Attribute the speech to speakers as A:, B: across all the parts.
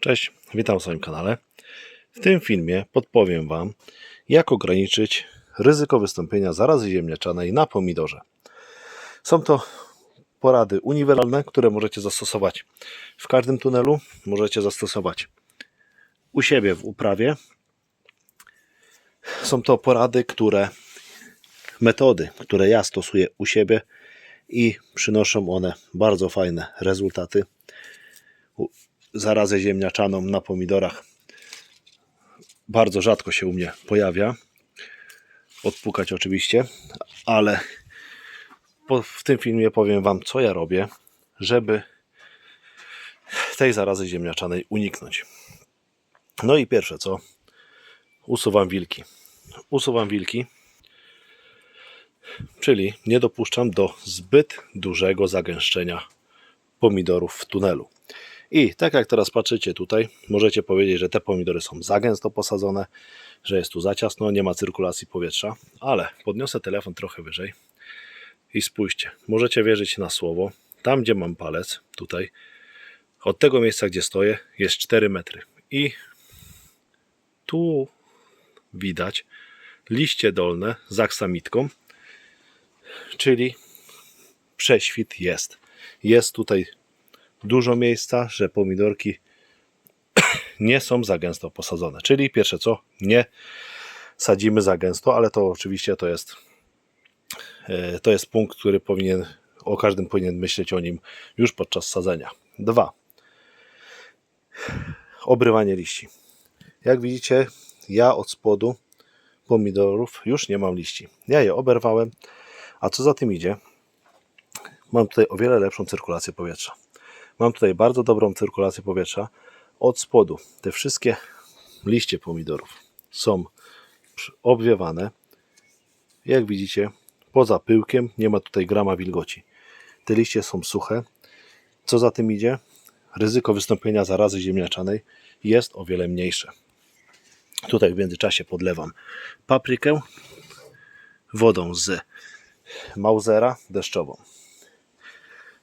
A: Cześć, witam w swoim kanale. W tym filmie podpowiem Wam, jak ograniczyć ryzyko wystąpienia zarazy ziemniaczanej na pomidorze. Są to porady uniwersalne, które możecie zastosować w każdym tunelu. Możecie zastosować u siebie w uprawie. Są to porady, które metody, które ja stosuję u siebie i przynoszą one bardzo fajne rezultaty zarazę ziemniaczaną na pomidorach bardzo rzadko się u mnie pojawia. Odpukać oczywiście, ale w tym filmie powiem Wam, co ja robię, żeby tej zarazy ziemniaczanej uniknąć. No i pierwsze co, usuwam wilki. Usuwam wilki, czyli nie dopuszczam do zbyt dużego zagęszczenia pomidorów w tunelu. I tak jak teraz patrzycie tutaj, możecie powiedzieć, że te pomidory są za gęsto posadzone, że jest tu za ciasno, nie ma cyrkulacji powietrza, ale podniosę telefon trochę wyżej i spójrzcie, możecie wierzyć na słowo, tam gdzie mam palec, tutaj, od tego miejsca gdzie stoję jest 4 metry i tu widać liście dolne z aksamitką, czyli prześwit jest. Jest tutaj dużo miejsca, że pomidorki nie są za gęsto posadzone. Czyli pierwsze co, nie sadzimy za gęsto, ale to oczywiście to jest e, to jest punkt, który powinien o każdym powinien myśleć o nim już podczas sadzenia. Dwa. Obrywanie liści. Jak widzicie, ja od spodu pomidorów już nie mam liści. Ja je oberwałem, a co za tym idzie, mam tutaj o wiele lepszą cyrkulację powietrza. Mam tutaj bardzo dobrą cyrkulację powietrza. Od spodu te wszystkie liście pomidorów są obwiewane. Jak widzicie, poza pyłkiem nie ma tutaj grama wilgoci. Te liście są suche. Co za tym idzie? Ryzyko wystąpienia zarazy ziemniaczanej jest o wiele mniejsze. Tutaj w międzyczasie podlewam paprykę wodą z Mausera deszczową.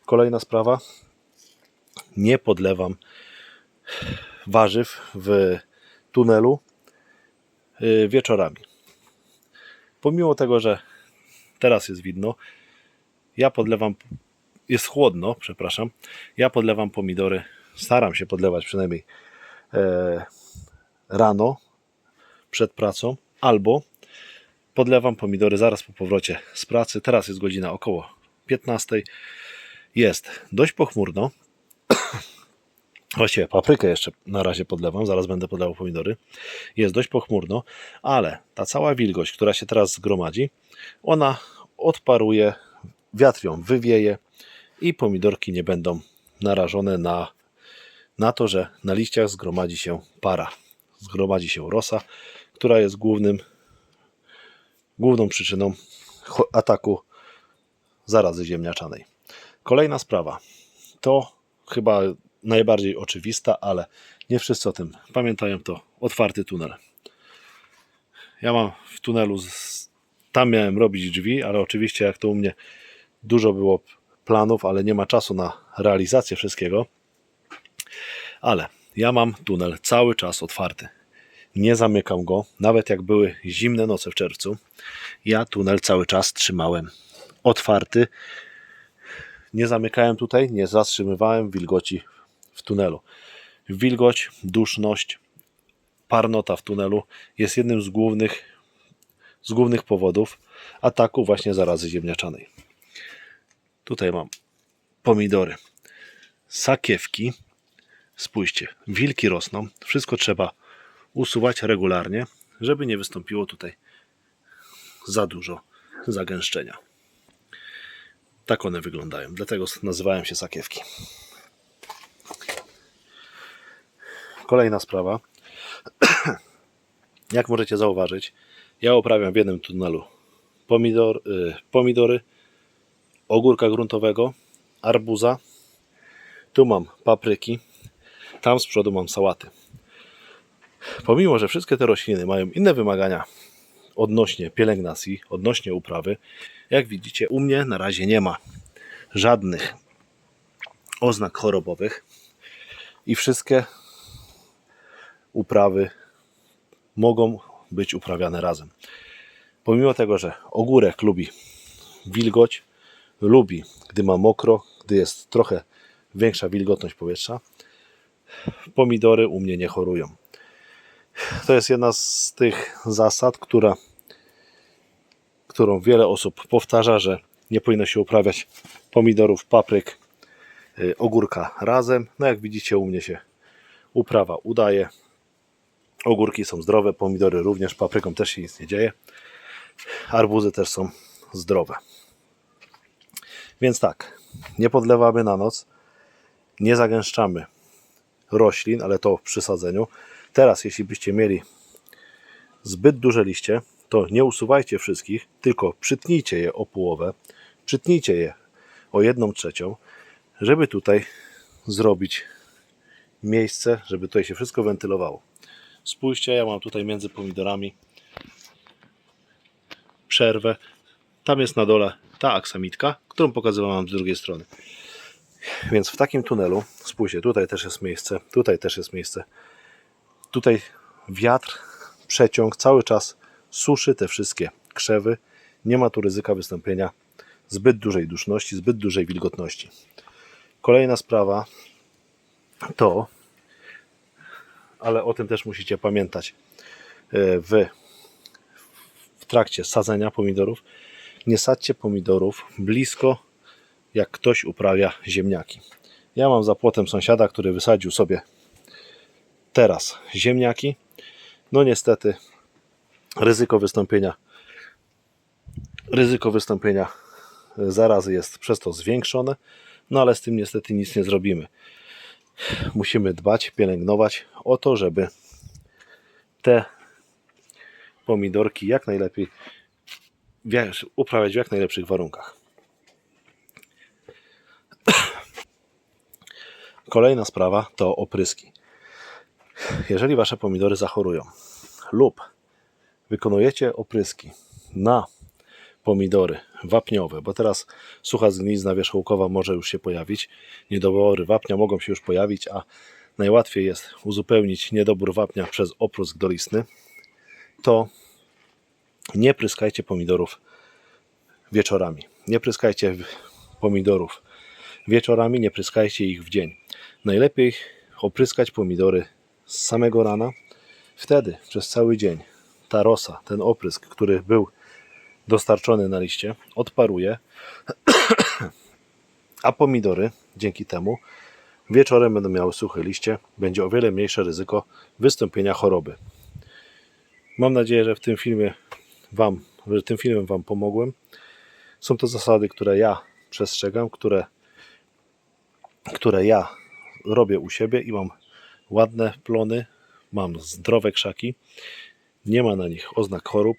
A: Kolejna sprawa, nie podlewam warzyw w tunelu y, wieczorami. Pomimo tego, że teraz jest widno, ja podlewam, jest chłodno, przepraszam, ja podlewam pomidory, staram się podlewać przynajmniej e, rano przed pracą, albo podlewam pomidory zaraz po powrocie z pracy. Teraz jest godzina około 15. Jest dość pochmurno, Właściwie paprykę jeszcze na razie podlewam, zaraz będę podlewał pomidory. Jest dość pochmurno, ale ta cała wilgoć, która się teraz zgromadzi, ona odparuje, wiatr ją wywieje i pomidorki nie będą narażone na, na to, że na liściach zgromadzi się para. Zgromadzi się rosa, która jest głównym, główną przyczyną ataku zarazy ziemniaczanej. Kolejna sprawa to chyba najbardziej oczywista, ale nie wszyscy o tym pamiętają, to otwarty tunel. Ja mam w tunelu, z, tam miałem robić drzwi, ale oczywiście jak to u mnie dużo było planów, ale nie ma czasu na realizację wszystkiego. Ale ja mam tunel cały czas otwarty. Nie zamykam go, nawet jak były zimne noce w czerwcu. Ja tunel cały czas trzymałem otwarty. Nie zamykałem tutaj, nie zatrzymywałem wilgoci w tunelu. Wilgoć, duszność, parnota w tunelu jest jednym z głównych, z głównych powodów ataku właśnie zarazy ziemniaczanej. Tutaj mam pomidory, sakiewki. Spójrzcie, wilki rosną. Wszystko trzeba usuwać regularnie, żeby nie wystąpiło tutaj za dużo zagęszczenia. Tak one wyglądają, dlatego nazywają się sakiewki. Kolejna sprawa. Jak możecie zauważyć, ja uprawiam w jednym tunelu pomidor, y, pomidory, ogórka gruntowego, arbuza. Tu mam papryki, tam z przodu mam sałaty. Pomimo, że wszystkie te rośliny mają inne wymagania odnośnie pielęgnacji, odnośnie uprawy, jak widzicie, u mnie na razie nie ma żadnych oznak chorobowych i wszystkie uprawy mogą być uprawiane razem. Pomimo tego, że ogórek lubi wilgoć, lubi, gdy ma mokro, gdy jest trochę większa wilgotność powietrza, pomidory u mnie nie chorują. To jest jedna z tych zasad, która, którą wiele osób powtarza, że nie powinno się uprawiać pomidorów, papryk, y, ogórka razem. No jak widzicie u mnie się uprawa udaje. Ogórki są zdrowe, pomidory również, papryką też się nic nie dzieje. Arbuzy też są zdrowe. Więc tak, nie podlewamy na noc, nie zagęszczamy roślin, ale to przy sadzeniu. Teraz, jeśli byście mieli zbyt duże liście, to nie usuwajcie wszystkich, tylko przytnijcie je o połowę, przytnijcie je o jedną trzecią, żeby tutaj zrobić miejsce, żeby tutaj się wszystko wentylowało. Spójrzcie, ja mam tutaj między pomidorami przerwę. Tam jest na dole ta aksamitka, którą pokazywałem z drugiej strony. Więc w takim tunelu, spójrzcie, tutaj też jest miejsce, tutaj też jest miejsce. Tutaj wiatr, przeciąg cały czas suszy te wszystkie krzewy. Nie ma tu ryzyka wystąpienia zbyt dużej duszności, zbyt dużej wilgotności. Kolejna sprawa to, ale o tym też musicie pamiętać e, w, w trakcie sadzenia pomidorów. Nie sadźcie pomidorów blisko, jak ktoś uprawia ziemniaki. Ja mam za płotem sąsiada, który wysadził sobie teraz ziemniaki. No niestety ryzyko wystąpienia ryzyko wystąpienia zarazy jest przez to zwiększone, no ale z tym niestety nic nie zrobimy. Musimy dbać, pielęgnować o to, żeby te pomidorki jak najlepiej uprawiać w jak najlepszych warunkach. Kolejna sprawa to opryski. Jeżeli wasze pomidory zachorują lub wykonujecie opryski na pomidory wapniowe, bo teraz sucha zgnizna wierzchołkowa może już się pojawić, niedobory wapnia mogą się już pojawić, a najłatwiej jest uzupełnić niedobór wapnia przez oprysk dolistny, to nie pryskajcie pomidorów wieczorami. Nie pryskajcie pomidorów wieczorami, nie pryskajcie ich w dzień. Najlepiej opryskać pomidory z samego rana. Wtedy przez cały dzień ta rosa, ten oprysk, który był dostarczony na liście, odparuje, a pomidory dzięki temu wieczorem będą miały suche liście, będzie o wiele mniejsze ryzyko wystąpienia choroby. Mam nadzieję, że w tym filmie Wam, że tym filmem Wam pomogłem. Są to zasady, które ja przestrzegam, które, które ja robię u siebie i mam ładne plony, mam zdrowe krzaki, nie ma na nich oznak chorób,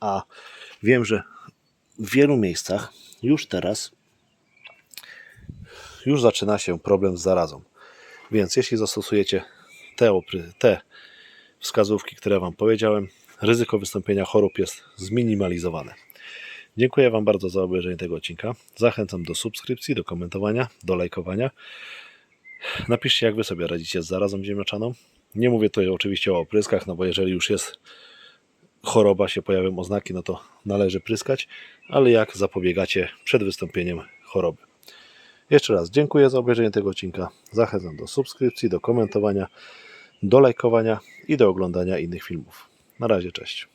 A: a wiem, że w wielu miejscach już teraz już zaczyna się problem z zarazą. Więc jeśli zastosujecie te, te wskazówki, które Wam powiedziałem, ryzyko wystąpienia chorób jest zminimalizowane. Dziękuję Wam bardzo za obejrzenie tego odcinka. Zachęcam do subskrypcji, do komentowania, do lajkowania. Napiszcie, jak Wy sobie radzicie z zarazą ziemniaczaną. Nie mówię tutaj oczywiście o opryskach, no bo jeżeli już jest choroba, się pojawią oznaki, no to należy pryskać, ale jak zapobiegacie przed wystąpieniem choroby. Jeszcze raz dziękuję za obejrzenie tego odcinka. Zachęcam do subskrypcji, do komentowania, do lajkowania i do oglądania innych filmów. Na razie, cześć.